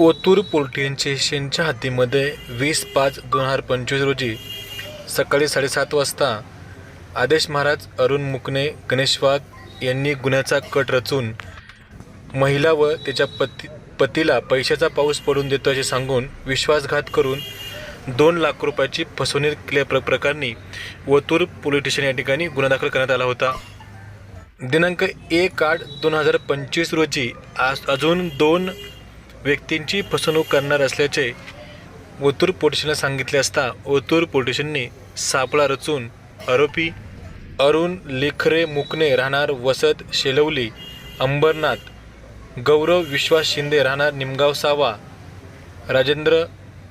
Otur police स्टेशनच्या हद्दीमध्ये वीस पाच दोन हजार पंचवीस रोजी सकाळी साडेसात वाजता आदेश महाराज अरुण मुकणे गणेश वाघ यांनी गुन्ह्याचा कट रचून महिला व त्याच्या पती पतीला पैशाचा पाऊस पडून देतो असे सांगून विश्वासघात करून दोन लाख रुपयाची फसवणूक केल्या प्र प्रकरणी ओतूर पोलीस स्टेशन या ठिकाणी गुन्हा दाखल करण्यात आला होता. दिनांक एक आठ दोन हजार पंचवीस रोजी आज अजून दोन व्यक्तींची फसवणूक करणार असल्याचे ओतूर पोलिसांना सांगितले असता ओतूर पोलिसांनी सापळा रचून आरोपी अरुण लेखरे मुकणे राहणार वसत शेलवली अंबरनाथ गौरव विश्वास शिंदे राहणार निमगाव सावा राजेंद्र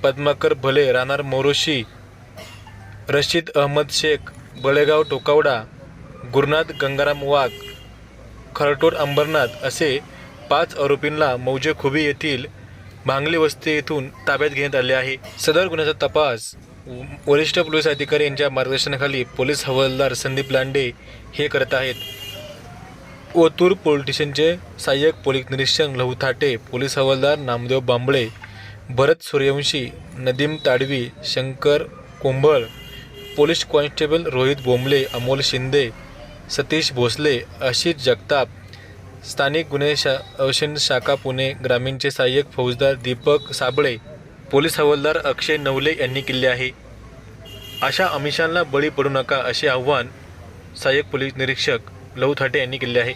पद्माकर भले राहणार मोरोशी रशीद अहमद शेख बळेगाव टोकावडा गुरुनाथ गंगाराम वाघ खरटोड अंबरनाथ असे पाच आरोपींना मौजे खुबी येथील भांगली वस्ती येथून ताब्यात घेण्यात आले आहे. सदर गुन्ह्याचा तपास वरिष्ठ पोलीस अधिकारी यांच्या मार्गदर्शनाखाली पोलीस हवालदार संदीप लांडे हे करत आहेत. ओतूर पोलीस स्टेशनचे सहाय्यक पोलीस निरीक्षक लहू थाटे पोलीस हवालदार नामदेव बांबळे भरत सूर्यवंशी नदीम ताडवी शंकर कोंबळ पोलीस कॉन्स्टेबल रोहित बोंबले अमोल शिंदे सतीश भोसले आशिष जगताप स्थानिक गुन्हे शा अवशेन शाखा पुणे ग्रामीणचे सहाय्यक फौजदार दीपक साबळे पोलीस हवालदार अक्षय नवले यांनी केले आहे. अशा आमिषांना बळी पडू नका असे आव्हान सहाय्यक पोलीस निरीक्षक लहू थाटे यांनी केले आहे.